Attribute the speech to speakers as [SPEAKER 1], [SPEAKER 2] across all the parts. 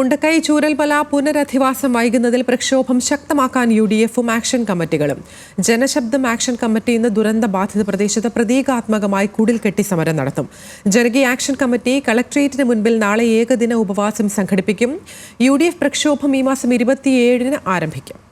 [SPEAKER 1] മുണ്ടക്കൈ ചൂരൽമല പുനരധിവാസം വൈകുന്നതിൽ പ്രക്ഷോഭം ശക്തമാക്കാൻ യു ഡി എഫും ആക്ഷൻ കമ്മിറ്റികളും. ജനശബ്ദം ആക്ഷൻ കമ്മിറ്റി ഇന്ന് ദുരന്ത ബാധിത പ്രദേശത്ത് പ്രതീകാത്മകമായി കുടിൽ കെട്ടി സമരം നടത്തും. ജനകീയ ആക്ഷൻ കമ്മിറ്റി കളക്ട്രേറ്റിന് മുൻപിൽ നാളെ ഏകദിന ഉപവാസം സംഘടിപ്പിക്കും. യു പ്രക്ഷോഭം ഈ മാസം ഇരുപത്തിയേഴിന് ആരംഭിക്കും.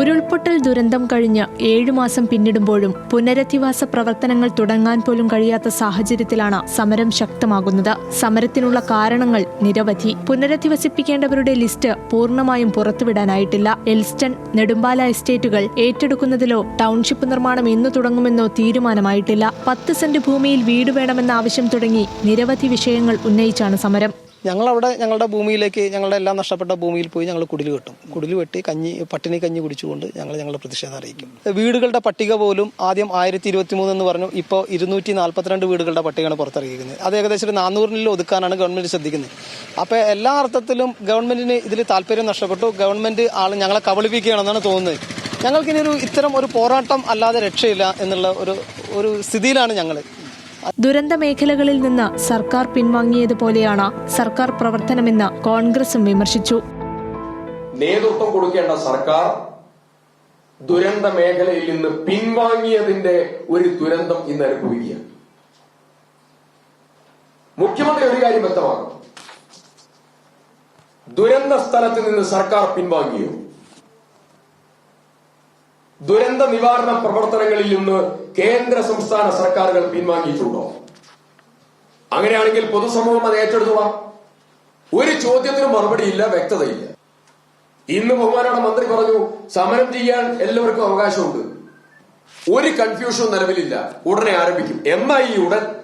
[SPEAKER 2] ഉരുൾപൊട്ടൽ ദുരന്തം കഴിഞ്ഞ് ഏഴു മാസം പിന്നിടുമ്പോഴും പുനരധിവാസ പ്രവർത്തനങ്ങൾ തുടങ്ങാൻ പോലും കഴിയാത്ത സാഹചര്യത്തിലാണ് സമരം ശക്തമാകുന്നത്. സമരത്തിനുള്ള കാരണങ്ങൾ നിരവധി. പുനരധിവസിപ്പിക്കേണ്ടവരുടെ ലിസ്റ്റ് പൂർണമായും പുറത്തുവിടാനായിട്ടില്ല. എൽസ്റ്റൺ നെടുമ്പാല എസ്റ്റേറ്റുകൾ ഏറ്റെടുക്കുന്നതിലോ ടൗൺഷിപ്പ് നിർമ്മാണം എന്ന് തുടങ്ങുമെന്നോ തീരുമാനമായിട്ടില്ല. പത്ത് സെന്റ് ഭൂമിയിൽ വീട് വേണമെന്ന ആവശ്യം തുടങ്ങി നിരവധി വിഷയങ്ങൾ ഉന്നയിച്ചാണ് സമരം.
[SPEAKER 3] ഞങ്ങളവിടെ ഞങ്ങളുടെ ഭൂമിയിലേക്ക് ഞങ്ങളുടെ എല്ലാം നഷ്ടപ്പെട്ട ഭൂമിയിൽ പോയി ഞങ്ങൾ കുടിൽ കെട്ടും കുടിൽ വെട്ടി കഞ്ഞി പട്ടിണി കഞ്ഞി കുടിച്ചുകൊണ്ട് ഞങ്ങൾ ഞങ്ങളുടെ പ്രതിഷേധം അറിയിക്കും. വീടുകളുടെ പട്ടിക പോലും ആദ്യം ആയിരത്തി ഇരുപത്തി മൂന്ന് എന്ന് പറഞ്ഞു ഇപ്പോൾ ഇരുന്നൂറ്റി നാൽപ്പത്തിരണ്ട് വീടുകളുടെ പട്ടികയാണ് പുറത്തിറങ്ങിയിരിക്കുന്നത്. അത് ഏകദേശം ഒരു നാനൂറിനിൽ ഒതുക്കാനാണ് ഗവൺമെന്റ് ശ്രദ്ധിക്കുന്നത്. അപ്പോൾ എല്ലാ അർത്ഥത്തിലും ഗവൺമെന്റിന് ഇതിൽ താല്പര്യം നഷ്ടപ്പെട്ടു. ഗവൺമെന്റ് ആൾ ഞങ്ങളെ കബളിപ്പിക്കുകയാണെന്നാണ് തോന്നുന്നത്. ഞങ്ങൾക്കിനി ഒരു ഇത്തരം ഒരു പോരാട്ടം അല്ലാതെ രക്ഷയില്ല എന്നുള്ള ഒരു ഒരു സ്ഥിതിയിലാണ് ഞങ്ങൾ
[SPEAKER 2] ദുരന്ത മേഖലകളിൽ നിന്ന് സർക്കാർ പിൻവാങ്ങിയതുപോലെയാണ് സർക്കാർ പ്രവർത്തനമെന്ന് കോൺഗ്രസും വിമർശിച്ചു.
[SPEAKER 4] നേതൃത്വം കൊടുക്കേണ്ട സർക്കാർ ദുരന്ത മേഖലയിൽ നിന്ന് പിൻവാങ്ങിയതിന്റെ ഒരു ദുരന്തം ഇന്ന് അനുഭവിക്കുകയാണ്. മുഖ്യമന്ത്രി ഒരു കാര്യം വ്യക്തമാക്കണം ദുരന്ത സ്ഥലത്ത് നിന്ന് സർക്കാർ പിൻവാങ്ങിയോ? ദുരന്ത നിവാരണ പ്രവർത്തനങ്ങളിൽ നിന്ന് കേന്ദ്ര സംസ്ഥാന സർക്കാരുകൾ പിൻവാങ്ങിയിട്ടുണ്ടോ? അങ്ങനെയാണെങ്കിൽ പൊതുസമൂഹം അത് ഏറ്റെടുത്തോളാം ഒരു ചോദ്യത്തിന് മറുപടിയില്ല വ്യക്തതയില്ല. ഇന്ന് ബഹുമാനോടെ മന്ത്രി പറഞ്ഞു സമരം ചെയ്യാൻ എല്ലാവർക്കും അവകാശമുണ്ട്. ഒരു കൺഫ്യൂഷനും നിലവിലില്ല. ഉടനെ ആരംഭിക്കും. എന്നാ ഈ ഉടൻ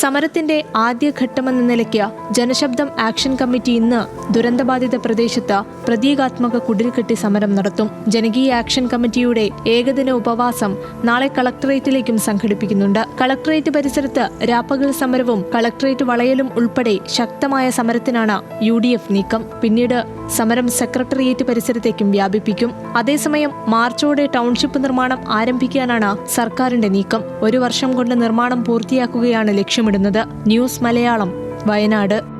[SPEAKER 2] സമരത്തിന്റെ ആദ്യഘട്ടമെന്ന നിലയ്ക്ക് ജനശബ്ദം ആക്ഷൻ കമ്മിറ്റി ഇന്ന് ദുരന്തബാധിത പ്രദേശത്ത് പ്രതീകാത്മക കുടിൽകെട്ടി സമരം നടത്തും. ജനകീയ ആക്ഷൻ കമ്മിറ്റിയുടെ ഏകദിന ഉപവാസം നാളെ കളക്ടറേറ്റിലേക്കും സംഘടിപ്പിക്കുന്നുണ്ട്. കളക്ടറേറ്റ് പരിസരത്ത് രാപ്പകൽ സമരവും കളക്ടറേറ്റ് വളയലും ഉൾപ്പെടെ ശക്തമായ സമരത്തിനാണ് യു നീക്കം. പിന്നീട് സമരം സെക്രട്ടേറിയറ്റ് പരിസരത്തേക്കും വ്യാപിപ്പിക്കും. അതേസമയം മാർച്ചോടെ ടൗൺഷിപ്പ് നിർമ്മാണം ആരംഭിക്കാനാണ് സർക്കാരിന്റെ നീക്കം. ഒരു വർഷം കൊണ്ട് നിർമ്മാണം പൂർത്തിയാക്കുകയാണ് ലക്ഷ്യമിടുന്നത് ന്യൂസ് മലയാളം വയനാട്.